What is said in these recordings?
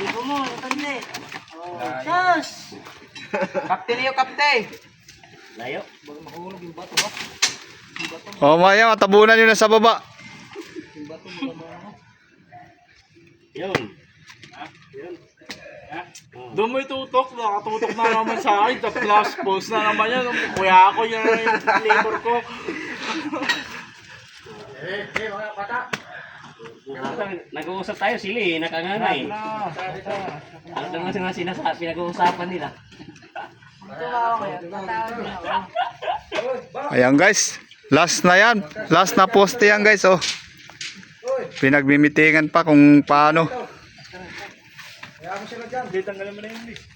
Ibo mo, tanda. Oh, sus! Kapte niyo, kapte. Layo. Bago mahulog yung bato, ha? O maya, matabunan nyo na sa baba. Yung bato, bago mahulog. Yun. Doon mo itutok, nakatutok na naman sa akin, the plus post na naman yan. Kuya ako yan yung flavor ko. Nag-uusap tayo sila eh, nakangangay. Ano naman mga sinasabi, pinag-uusapan nila. Ayan guys. Last na yan. Last na poste yan guys. Oh. Pinagmimitingan pa kung paano. Tanggalin mo na yung list.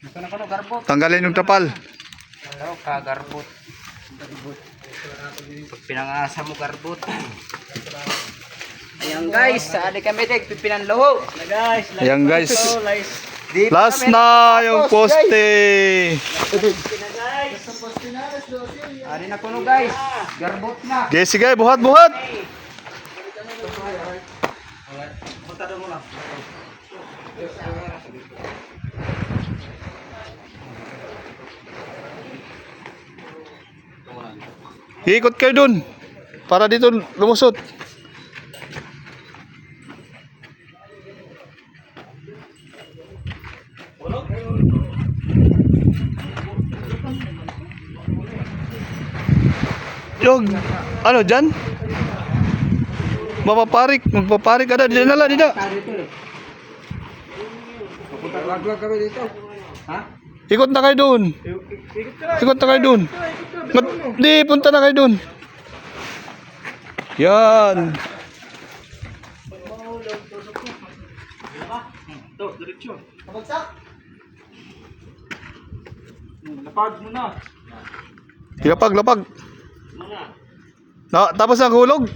Ito na kono, garbot. Tanggalin yung tapal. Kagarbot. Pag pinangasa mo, garbot. Ayan guys, saali kami tig, pipinanloho. Na guys, Ayan guys. Last na yung guys. poste. Ari na kuno guys, garbot na. Okay, sige, buhat, buhat. Ikot kayo dun. Para dito lumusot. Yung, ano dyan? Mapaparik, magpaparik ka na. Dito na lang, dito. Ikot na kayo doon. Ikot na kayo doon. Mat- Di, punta na kayo doon. Yan. Ito, diretsyo. Lapag mo na. Lapag, lapag. mga, Na, tapos ang hulog.